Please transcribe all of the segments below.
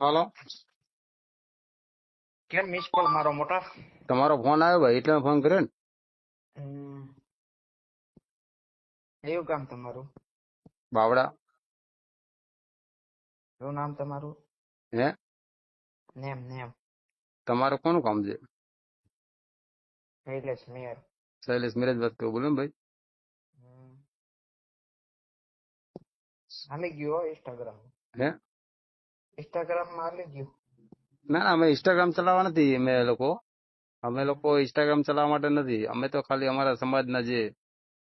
હાલો. કેમ miss call મારો મોટા? તમારો ફોન આવ્યો ભાઈ એટલે ફોન કર્યો ને. એવું કામ તમારું? બાવડા શું નામ તમારું? હે? Name name. તમારું કોનું કામ છે? શૈલેષ મેયર. શૈલેષ મિરેજ વાત કરું બોલો ભાઈ. હાલી ગયું ઇન્સ્ટાગ્રામ હે? ઇન્સ્ટાગ્રામમાં ગયું ના ના અમે ઇન્સ્ટાગ્રામ ચલાવવા નથી અમે લોકો. અમે લોકો ઇન્સ્ટાગ્રામ ચલાવવા માટે નથી. અમે તો ખાલી અમારા સમાજના જે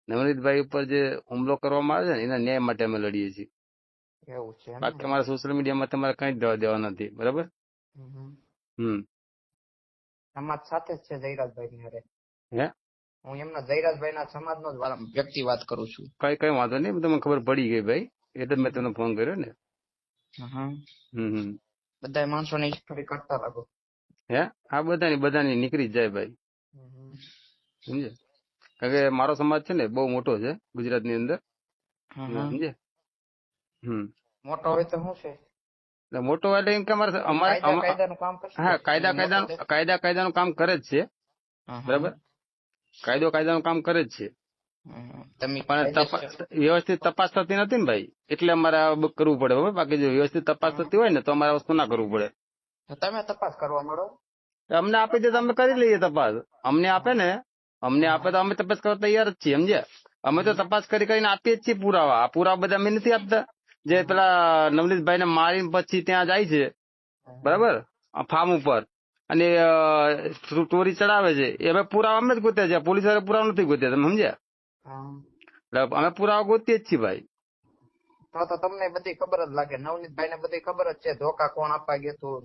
નવનીતભાઈ ઉપર જે હુમલો કરવામાં આવે છે ને એના ન્યાય માટે અમે લડીએ છીએ. એવું છે? બાકી અમારા સોશિયલ મીડિયામાં તમારે કઈ જ દેવા દેવા નથી બરાબર? હમ. સમાજ સાથે જ છે જયરાજભાઈ ની હે? હું એમના જયરાજભાઈ ના સમાજ નો વ્યક્તિ વાત કરું છું. કઈ કઈ વાંધો નહીં તમને ખબર પડી ગઈ ભાઈ. એટલે મેં તમને ફોન કર્યો ને. બધા માણસો ની સ્ટોરી કરતા લાગો. હે? આ બધાની બધાની નીકળી જાય ભાઈ. સમજે કારણ કે મારો સમાજ છે ને બહુ મોટો છે ગુજરાતની અંદર. સમજે હમ. મોટો હોય તો શું છે? મોટો એટલે એમ કે અમારે અમારે હા કાયદા કાયદા. કાયદા કાયદાનું કામ કરે જ છે. બરાબર? કાયદો કાયદાનું કામ કરે જ છે. તમે પણ વ્યવસ્થિત તપાસ થતી નથી ને ભાઈ? એટલે અમારે કરવું પડે બાકી જો વ્યવસ્થિત તપાસ થતી હોય ને તો અમારે વસ્તુ ના કરવું પડે. તમે તપાસ કરવા મળો. અમને આપી દે તો અમે કરી લઈએ તપાસ. અમને આપે ને અમને આપે તો અમે તપાસ કરવા તૈયાર જ છીએ સમજ્યા? અમે તો તપાસ કરી કરીને આપીએ જ છીએ પુરાવા. આ પુરાવા બધા અમે નથી આપતા. જે પેલા નવનીતભાઈ ને મારીને પછી ત્યાં જાય છે. બરાબર? ફાર્મ ઉપર. અને ચોરી ચડાવે છે. એ હવે પુરાવા અમે જ ગોત્યા છે. પોલીસવાળા પુરાવા નથી ગોત્યા તમે સમજ્યા. એટલે અમે પુરાવા ગોતીએ જ છીએ ભાઈ. તો તો તમને બધી ખબર જ લાગે. નવનીતભાઈ ને બધી ખબર જ છે ધોકા કોણ આપવા ગયું હતું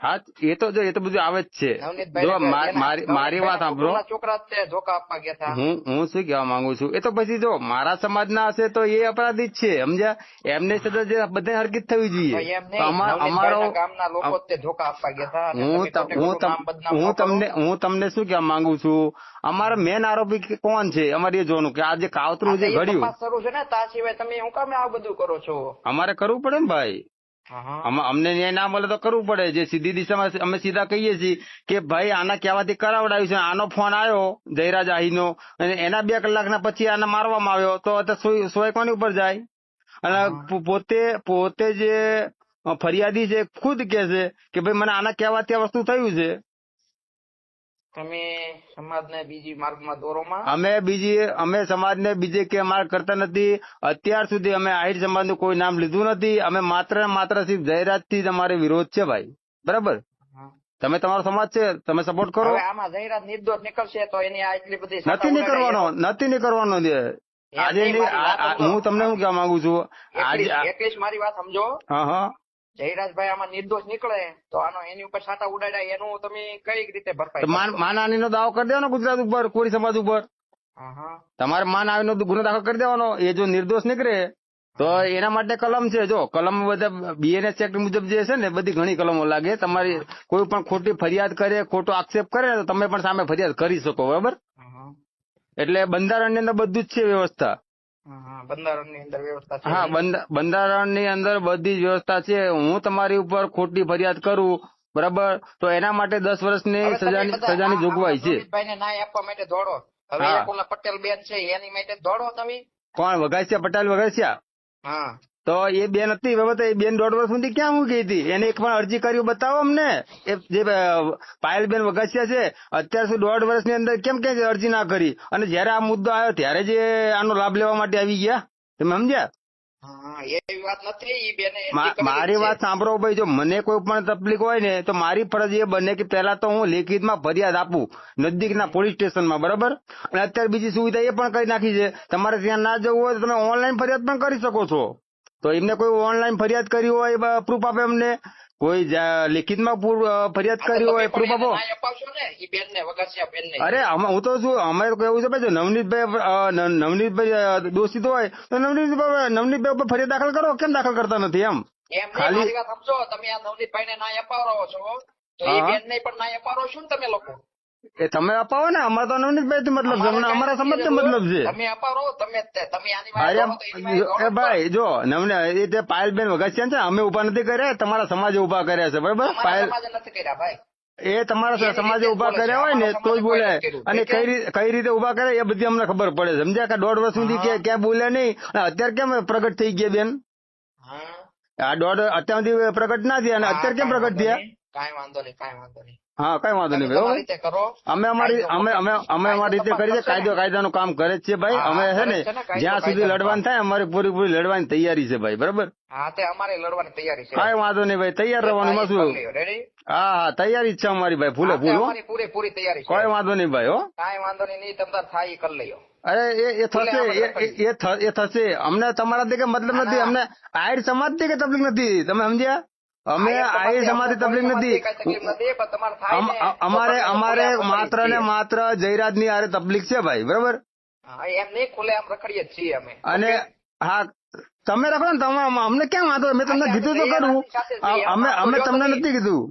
હા એ તો જો એ તો બધું આવે જ છે. જો મારી વાત સાંભળો. છોકરા જ ધોકા આપવા ગયા હતા. હું હું શું કહેવા માંગુ છું? એ તો પછી જો મારા સમાજના હશે તો એ અપરાધી જ છે સમજ્યા? એમને સજા જે બધે હરકત થવી જોઈએ. અમારો હું હું હું. તમને હું તમને શું કહેવા માંગુ છું? અમારો મેન આરોપી કોણ છે? અમારે એ જોવાનું કે આ જે કાવતરું જે ઘડ્યું. શરૂ છે ને તા સિવાય તમે શું કામ આ બધું કરો છો? અમારે કરવું પડે ને ભાઈ. હા, હા. અમને ન્યાય ના મળે તો કરવું પડે. જે સીધી દિશામાં અમે સીધા કહીએ છીએ કે ભાઈ આના કહેવાથી કરાવડાવ્યું છે આનો ફોન આવ્યો જયરાજ આહીનો અને એના બે કલાકના પછી આને મારવામાં આવ્યો તો સોય કોની ઉપર જાય? અને પોતે પોતે જે ફરિયાદી છે ખુદ કે છે કે ભાઈ મને આના કહેવાથી આ વસ્તુ થયું છે. તમે સમાજને બીજી માર્ગમાં દોરોમાં અમે બીજી અમે સમાજને બીજે કે માર્ગ કરતા નથી. અત્યાર સુધી અમે આહિર સમાજનું કોઈ નામ લીધું નથી. અમે માત્ર માત્ર સિર્ફ જાહેરાતથી જ અમારે વિરોધ છે ભાઈ. બરાબર? તમે તમારો સમાજ છે તમે સપોર્ટ કરો. આમાં જાહેરાત નિર્દોષ નીકળશે તો એની આ એટલી બધી નથી નીકળવાનો નથી નીકળવાનો. આજે હું તમને શું કહેવા માંગુ છું? આજે મારી વાત સમજો. હા હા. જયરાજભાઈ આમાં નિર્દોષ નીકળે તો આનો એની ઉપર સાટા ઉડાડ્યા એનું તમે કઈ રીતે ભરપાઈ તો માન દાવો કરી દેવાનો ગુજરાત ઉપર કોરી સમાજ ઉપર. તમારે હા. તમારે માનહાનિનો ગુનો દાખલ કરી દેવાનો. એ જો નિર્દોષ નીકળે તો એના માટે કલમ છે. જો કલમ બધા બીએનએસ એક્ટ મુજબ જે છે ને બધી ઘણી કલમો લાગે. તમારી કોઈ પણ ખોટી ફરિયાદ કરે ખોટો આક્ષેપ કરે તો તમે પણ સામે ફરિયાદ કરી શકો બરાબર. એટલે બંધારણની અંદર બધું જ છે વ્યવસ્થા. બંધારણની અંદર વ્યવસ્થા છે. હા બંધ- બંધારણની અંદર બધી જ વ્યવસ્થા છે. હું તમારી ઉપર ખોટી ફરિયાદ કરું બરાબર? તો એના માટે દસ વર્ષની સજાની સજાની જોગવાઈ છે. ન્યાય આપવા માટે દોડો. હવે પટેલ બેન છે એની માટે દોડો તમે. કોણ? વઘાસિયા પટેલ વઘાસિયા? હા. તો એ બેન હતી બાબત એ બેન દોઢ વર્ષ સુધી ક્યાં મૂકી હતી? એને એક પણ અરજી કર્યું બતાવો અમને. એ જે પાયલ પાયલબેન વઘાસિયા છે અત્યાર સુધી દોઢ વર્ષની અંદર કેમ કે અરજી ના કરી? અને જયારે આ મુદ્દો આવ્યો ત્યારે જે આનો લાભ લેવા માટે આવી ગયા? તમે સમજ્યા? હા મારી વાત સાંભળો ભાઈ જો મને કોઈ પણ તકલીફ હોય ને તો મારી ફરજ એ બને કે પહેલા તો હું લેખિતમાં ફરિયાદ આપું નજીકના પોલીસ સ્ટેશનમાં બરાબર? અને અત્યારે બીજી સુવિધા એ પણ કરી નાખી છે. તમારે ત્યાં ના જવું હોય તો તમે ઓનલાઈન ફરિયાદ પણ કરી શકો છો. તો એમને કોઈ ઓનલાઈન ફરિયાદ કરી હોય પ્રૂફ આપે એમને કોઈ લિખિત લેખિતમાં ફરિયાદ કરી હોય પ્રૂફ આપો. ને અરે હું તો શું અમારે કેવું છે ભાઈ નવનીતભાઈ નવનીતભાઈ દોષિત હોય તો નવનીતભાઈ નવનીતભાઈ ઉપર ફરિયાદ દાખલ કરો? કેમ દાખલ કરતા નથી એમ? ખાલી- સમજો તમે આ નવનીતભાઈને ના અપાવો છો તો એ બેન ને પણ ના અપાવો છો ને તમે લોકો. એ તમે અપાવો ને અમારે તો નવનીતભાઈ થી મતલબ છે. અમારા સમાજ મતલબ છે. તમે અપાવો તમે તમે આની એ ભાઈ જો નમને એ તે પાયલબેન વગાસિયા છે અમે ઊભા નથી કર્યા તમારા સમાજે ઊભા કર્યા છે બરાબર? પાયલ નથી કર્યા ભાઈ. એ તમારા સમાજે ઊભા કર્યા હોય ને તો જ બોલે. નથી. અને કઈ રીતે કઈ રીતે ઊભા કરે એ બધી અમને ખબર પડે. છે સમજ્યા કે દોઢ વર્ષ સુધી કે ક્યાં બોલે નહીં? અત્યારે કેમ પ્રગટ થઈ ગયા બેન? આ દોઢ અત્યાર સુધી પ્રગટ ના થયા અને અત્યારે કેમ પ્રગટ થયા? કાંઈ વાંધો નહીં કાંઈ વાંધો નહીં. હા કઈ વાંધો નહીં ભાઈ અમે અમારી અમે અમે અમે અમારી રીતે કરી છે કાયદો કાયદાનું કામ કરે છે ભાઈ. અમે છે ને જ્યાં સુધી લડવાનું થાય અમારી પૂરેપૂરી લડવાની તૈયારી છે ભાઈ બરાબર? હા તે અમારે લડવાની તૈયારી છે. કઈ વાંધો નહીં ભાઈ તૈયાર રહેવાનું માં શું હા હા તૈયારી જ છે અમારી ભાઈ ભૂલે ભૂલો. પૂરેપૂરી તૈયારી કોઈ વાંધો નહીં ભાઈ હો. કઈ વાંધો નહીં નહીં થાય ઈ કરી લઈયો અરે એ એ થશે એ એ- એ થ- એ થશે. અમને તમારાથી કે મતલબ નથી અમને આયર સમાજથી કે તકલીફ નથી. તમે સમજ્યા? અમે આહિર અમારી તકલીફ નથી. તમારે અમારે અમારે માત્ર ને માત્ર જયરાજની આરે તકલીફ છે ભાઈ બરોબર? એમ નહીં ખુલ્લે આમ રખડીએ છીએ અમે. અને હા તમે રખો ને તમે અમને કેમ વાંધો? મેં તમને કીધું તો કરું અમે અમે તમને નથી કીધું.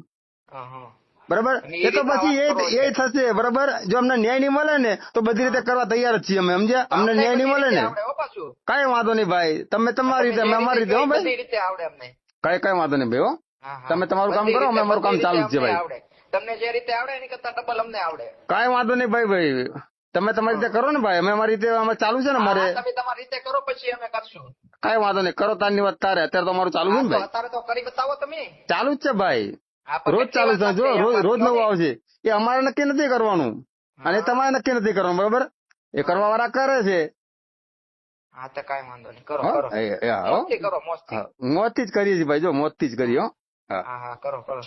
બરાબર? એ તો પછી એ એ થશે બરાબર? જો અમને ન્યાય નહીં મળે ને તો બધી રીતે કરવા તૈયાર જ છીએ અમે સમજ્યા? અમને ન્યાય નહીં મળે ને. કઈ વાંધો નહીં ભાઈ. તમે તમારી રીતે અમે અમારી રીતે હો ભાઈ કઈ કઈ વાંધો નહીં ભાઈ. તમે તમારું કામ કરો, અમે અમારું કામ ચાલુ જ છે ભાઈ. તમને જે રીતે આવડે એની કરતા ડબલ અમને આવડે. કઈ વાંધો નહીં ભાઈ ભાઈ. તમે તમારી રીતે કરો ને ભાઈ. અમે અમારી રીતે અમે ચાલુ છે ને અમારે. તમે તમારી રીતે કરો પછી અમે કરશું. કઈ વાંધો નહીં. કરો તારની વાત તારે. અત્યારે તો અમારું ચાલુ છે ને ભાઈ. અત્યારે તો કરી બતાવો તમે. ચાલુ જ છે ભાઈ. રોજ ચાલુ છે. જો રોજ રોજ નવું આવશે. એ અમારે નક્કી નથી કરવાનું. અને તમારે નક્કી નથી કરવાનું બરોબર? એ કરવા વાળા કરે છે. હા તો કાંઈ વાંધો નહીં. કરો મોતથી જ કરીએ ભાઈ જો મોતથી જ કરીએ હો. હા. કરો કરો.